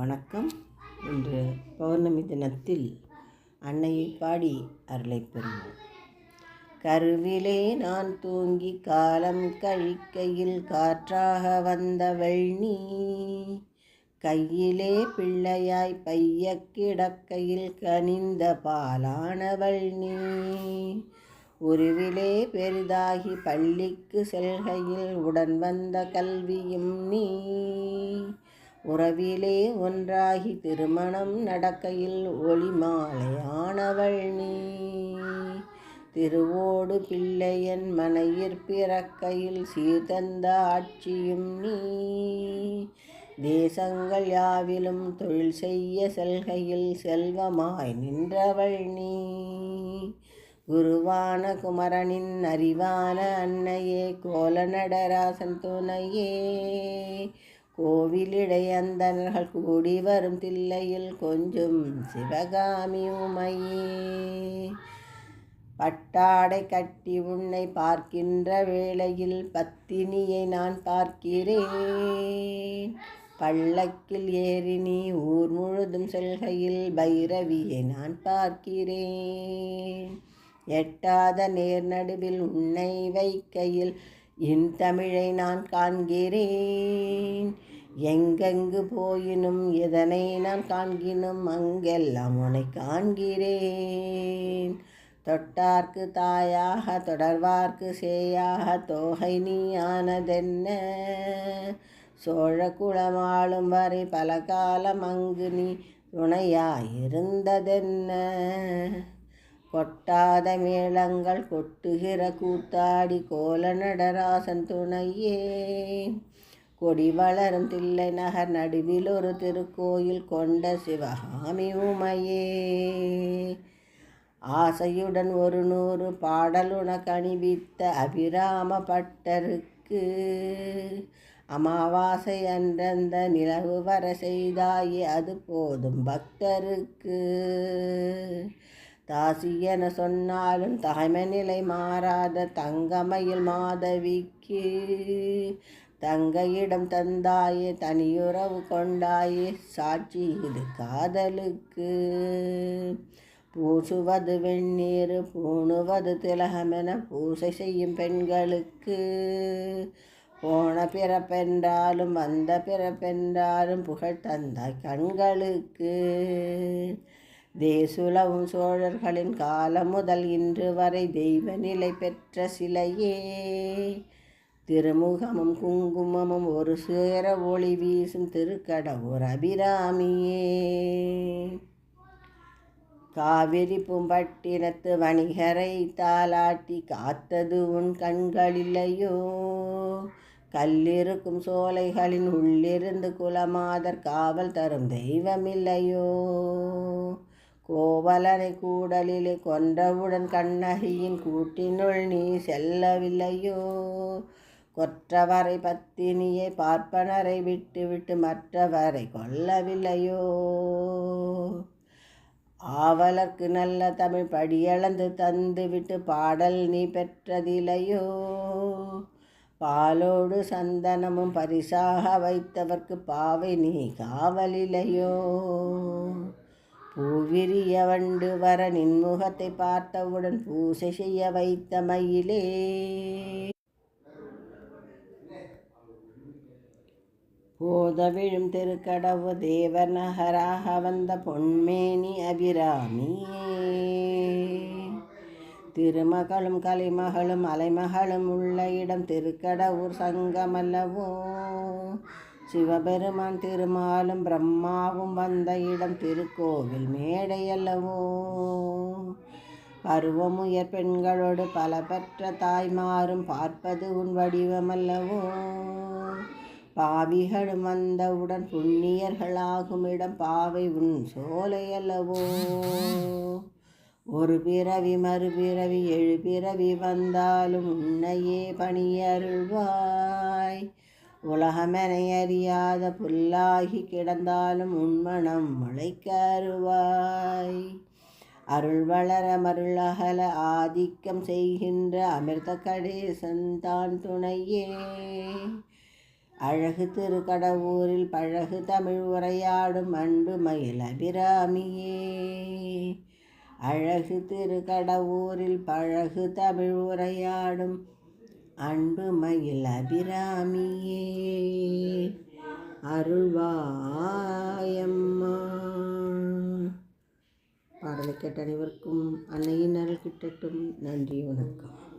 வணக்கம். இன்று பௌர்ணமி தினத்தில் அன்னையை பாடி அருளை பெறுவோம். கருவிலே நான் தூங்கி காலம் கழிக்கையில் காற்றாக வந்தவள் நீ கையிலே பிள்ளையாய் பைய கிடக்கையில் கனிந்த பாலானவள் நீ உருவிலே பெரிதாகி பள்ளிக்கு செல்கையில் உடன் வந்த கல்வியும் நீ உறவிலே ஒன்றாகி திருமணம் நடக்கையில் ஒளிமாலையானவள் நீ. திருவோடு பிள்ளையன் மனையிற் பிறக்கையில் சீர்தந்த ஆட்சியும் நீ. தேசங்கள் யாவிலும் தொழில் செய்ய செல்கையில் செல்வமாய் நின்றவள் நீ. குருவான குமரனின் அறிவான அன்னையே கோல நடராசன் துணையே கோவிலிடையந்தனர்கள் கூடி வரும் தில்லையில் கொஞ்சம் சிவகாமி உமையே பட்டாடை கட்டி உன்னை பார்க்கின்ற வேளையில் பத்தினியை நான் பார்க்கிறேன். பள்ளக்கில் ஏறி நீ ஊர் முழுதும் செல்கையில் பைரவியை நான் பார்க்கிறேன். எட்டாத நேர் நடுவில் உன்னை வைக்கையில் என் தமிழை நான் காண்கிறேன். எங்கெங்கு போயினும் எதனை நான் காண்கினும் அங்கெல்லாம் உன்னை காண்கிறேன். தொட்டார்க்கு தாயாக தொடர்வார்க்கு சேயாக தோகை நீ ஆனதென்ன சோழ குளமாளும் வரை பல காலம் அங்கு நீ துணையாயிருந்ததென்ன? கொட்டாத மேளங்கள் கொட்டுகிற கூத்தாடி கோல நடராசன் துணையே. கொடி வளரும் தில்லை நகர் நடுவில் ஒரு திருக்கோயில் கொண்ட சிவகாமி உமையே. ஆசையுடன் ஒரு நூறு பாடலுன கணிவித்த அபிராம பட்டருக்கு அமாவாசை அன்றந்த நிலவு வர செய்தாயே அது போதும் பக்தருக்கு. தாசி என சொன்னாலும் தாய்மை நிலை மாறாத தங்கமயில் மாதவிக்கு தங்கையிடம் தந்தாயே தனியுறவு கொண்டாயே சாட்சி இது காதலுக்கு. பூசுவது வெந்நீர் பூணுவது திலகமென பூசை செய்யும் பெண்களுக்கு. போன பிறப்பென்றாலும் வந்த பிறப்பென்றாலும் புகழ் தந்தாய் கண்களுக்கு. தேசுலவும் சோழர்களின் காலம் முதல் இன்று வரை தெய்வ நிலை பெற்ற சிலையே. திருமுகமும் குங்குமமும் ஒரு சேர ஒளி வீசும் திருக்கடவுர் அபிராமியே. காவிரி பூம்பட்டினத்து வணிகரை தாலாட்டி காத்தது உன் கண்களில்லையோ கல்லிருக்கும் சோலைகளின் உள்ளிருந்து குலமாதர் காவல் தரும் தெய்வமில்லையோ. கோவலனை கூடலிலே கொன்றவுடன் கண்ணகியின் கூட்டினுள் நீ செல்லவில்லையோ? கொற்றவரை பத்தினியை பார்ப்பனரை விட்டுவிட்டு மற்றவரை கொல்லவில்லையோ? ஆவலர்க்கு நல்ல தமிழ் படியளந்து தந்துவிட்டு பாடல் நீ பெற்றதில்லையோ? பாலோடு சந்தனமும் பரிசாக வைத்தவர்க்கு பாவை நீ காவலிலையோ பூவிரிய வண்டு வர நின்முகத்தை பார்த்தவுடன் பூசை செய்ய வைத்த மயிலே. போத விழும் திருக்கடவு தேவநகராக வந்த பொன்மேனி அபிராமியே. திருமகளும் கலைமகளும் அலைமகளும் உள்ள இடம் திருக்கடவுர் சங்கமல்லவோ. சிவபெருமான் திருமாலும் பிரம்மாவும் வந்த இடம் திருக்கோவில் மேடையல்லவோ. பருவமுயர் பெண்களோடு பல பெற்ற தாய்மாரும் பார்ப்பது உன் வடிவமல்லவோ. பாவிகளும் வந்தவுடன் புண்ணியர்களாகும் இடம் பாவை உன் சோலையல்லவோ. ஒரு பிறவி மறுபிறவி எழு பிறவி வந்தாலும் உன்னையே பணியருள்வாய். உலகமெனை அறியாத புல்லாகி கிடந்தாலும் உண்மணம் முளைக்க அருவாய். அருள் வளர மருளகல ஆதிக்கம் செய்கின்ற அமிர்த கடேசன் தான் துணையே. அழகு திருக்கடவூரில் பழகு தமிழ் உரையாடும் அன்பு மயில் அபிராமியே அழகு திருக்கடவூரில் பழகு தமிழ் உரையாடும் அன்புமயில் அபிராமியே. அருள்வாயம்மா. பாடலை கேட்ட அனைவருக்கும் அன்னையின் அருள் கிட்டட்டும் நன்றி வணக்கம்.